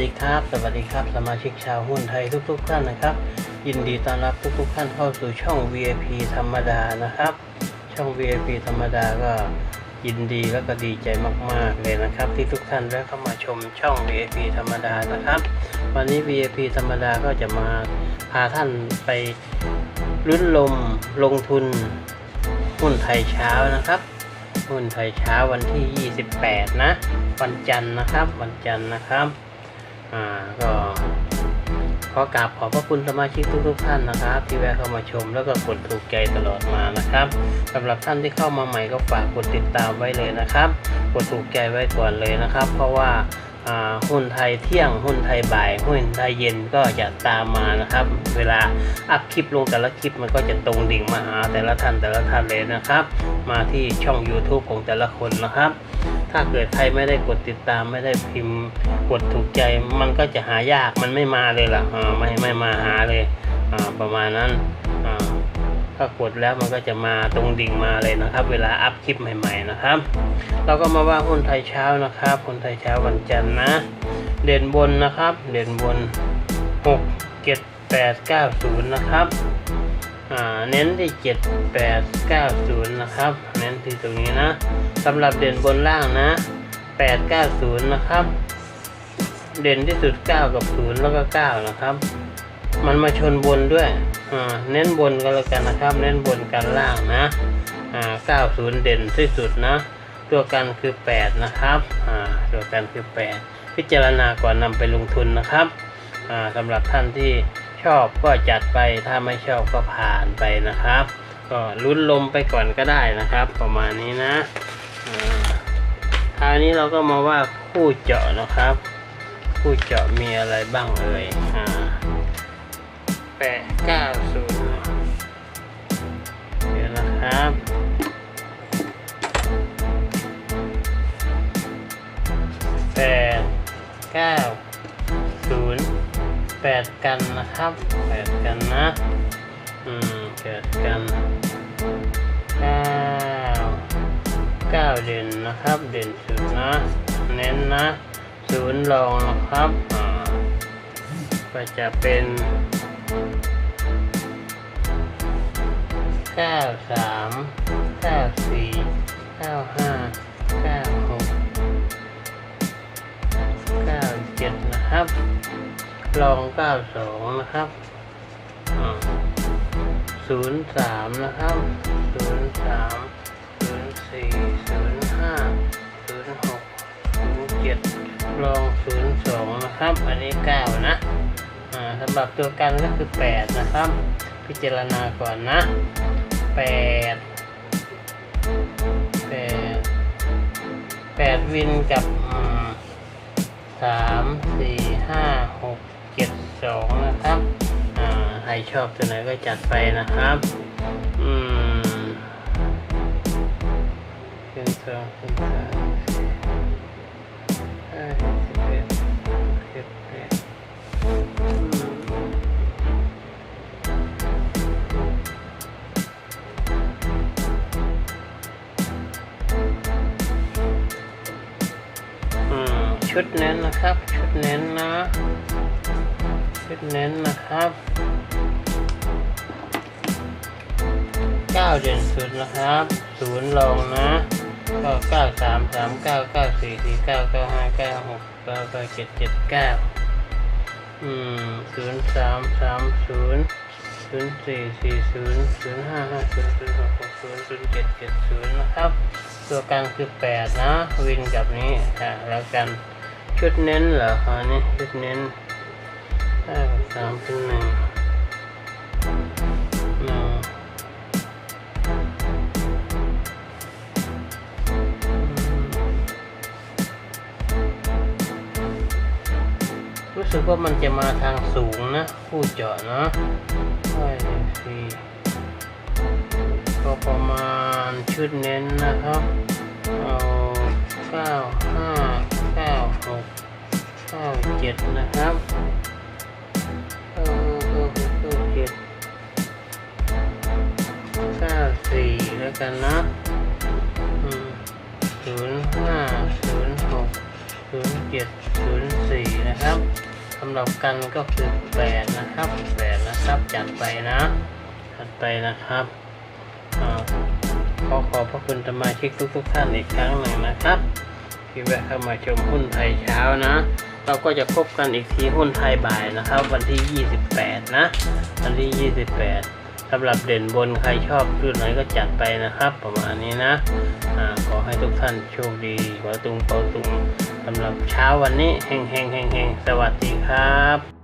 วัสดีครับ สวัสดีครับ สมาชิกชาวหุ้นไทยทุกๆท่านนะครับ ยินดีต้อนรับทุกๆท่านเข้าสู่ช่อง VIP ธรรมดานะครับ ช่อง VIP ธรรมดาก็ยินดีแล้วก็ดีใจมากๆเลยนะครับ ที่ทุกท่านได้เข้ามาชมช่อง VIP ธรรมดานะครับ วันนี้ VIP ธรรมดาก็จะมาพาท่านไปลุ้นลมลงทุนหุ้นไทยเช้านะครับหุ้นไทยเช้าวันที่ 28 นะ วันจันทร์นะครับ วันจันทร์นะครับ อ่าก็ขอกราบขอบพระคุณสมาชิกทุกๆท่านนะครับ ที่แวะเข้ามาชมแล้วก็กดถูกใจตลอดมานะครับสำหรับท่านที่เข้ามาใหม่ก็ฝากกดติดตามไว้เลยนะครับ กดถูกใจไว้ก่อนเลยนะครับ เพราะว่าอ่าหุ้นไทยเที่ยงหุ้นไทยบ่ายหุ้นไทยเย็นก็จะตามมานะครับ เวลาอัพคลิปลงแต่ละคลิปมันก็จะตรงดิ่งมาหาแต่ละท่านแต่ละท่านเลยนะครับ มาที่ช่อง YouTube ของแต่ละคนนะครับ ถ้าเกิดใครไม่ได้กดติดตามไม่ได้พิมพ์กดถูกใจ มันก็จะหายากมันไม่มาเลยล่ะอ่าไม่ไม่มาหาเลยอ่าประมาณนั้นอ่าถ้ากดแล้วมันก็จะมาตรงดิ่งมาเลยนะครับ เวลาอัพคลิปใหม่ๆนะครับ เราก็มาว่าหุ้นไทยเช้านะครับหุ้นไทยเช้าวันจันทร์นะ เด่นบนนะครับ เด่นบน 6 7 8 9 0 นะครับ เน้นที่ 7 8 9 0 นะครับ เน้นที่ตรงนี้นะสำหรับเด่นบนล่างนะ 8 9 0 นะครับ เด่นที่สุด 9 กับ 0 แล้วก็ 9 นะครับ มันมาชนบนด้วยเน้นบนกันแล้วกันนะครับ เน้นบนกันล่างนะอ่า90 เด่นที่สุดนะ ตัวกันคือ 8 นะครับตัวกันคือ 8 พิจารณาก่อนนำไปลงทุนนะครับสำหรับท่านที่ ชอบก็จัดไปถ้าไม่ชอบก็ผ่านไปนะครับ ก็ลุ้นลมไปก่อนก็ได้นะครับ ประมาณนี้นะอ่าคราวนี้เราก็มาว่าคู่เจาะนะครับ คู่เจาะมีอะไรบ้างเอ่ยแปดเก้าศูนย์เดี๋ยวนะครับแปดเก้า แปดกันนะครับแปดกันนะ อืมแปดกันเก้าเก้าเด่นนะครับ เด่นสุดนะ เน้นนะศูนย์รองนะครับก็จะเป็นเก้าสามเก้าสี่เก้าห้าเก้าหก97นะครับ ลอง 92 นะครับ03 นะครับ 03 04 05 06 07 ลอง 02 นะครับ อันนี้ 9 นะสำหรับตัวกันก็คือ 8 นะครับ พิจารณาก่อนนะ 8 8 8 วินกับอืมสามสี่ห้าหก เจ็ดสองนะครับ อ่า ใครชอบตัวไหนก็จัดไปนะครับ อืมเป็นสองเป็นสามห้าสิบเอ็ดสิบแปดอืมอืมชุดเน้นนะครับ ชุดเน้นนะ ชุดเน้นนะครับเก้าเด่นสุดนะครับศูนย์ลงนะก็เก้าสามสามเก้าเก้าสี่สี่เก้าเก้าห้าเก้าหกเก้าเก้าเจ็ดเจ็ดเก้าอืมศูนย์สามสามศูนย์ศูนย์สี่สี่ศูนย์ศูนย์ห้าห้าศูนย์ศูนย์หกหกศูนย์ศูนย์เจ็ดเจ็ดศูนย์นะครับ ตัวกลางคือแปดนะ วินกับนี้อะแล้วกัน ชุดเน้นเหรอคะนี่ชุดเน้น ห้าสามเป็นหนึ่งหนึ่งรู้สึกว่ามันจะมาทางสูงนะ คู่เจาะนะห้อยสี่ก็ประมาณชุดเน้นนะครับเอาเก้าห้าเก้าหกเก้าเจ็ดนะครับ สี่แล้วกันนะศูนย์ห้าศูนย์หกศูนย์เจ็ดศูนย์สี่นะครับสำหรับกันก็คือแปดนะครับแปดนะครับจัดไปนะจัดไปนะครับอขอขอบพระคุณสมาชิกทุกๆท่านอีกครั้งหนึ่งนะครับ ที่แวะเข้ามาชมหุ้นไทยเช้านะ เราก็จะพบกันอีกทีหุ้นไทยบ่ายนะครับ วันที่ 28 นะ วันที่ 28 สำหรับเด่นบนใครชอบรุ่นไหนก็จัดไปนะครับ ประมาณนี้นะอ่าขอให้ทุกท่านโชคดีขอตุงเปาตุงสำหรับเช้าวันนี้เฮงเฮงเฮงเฮงสวัสดีครับ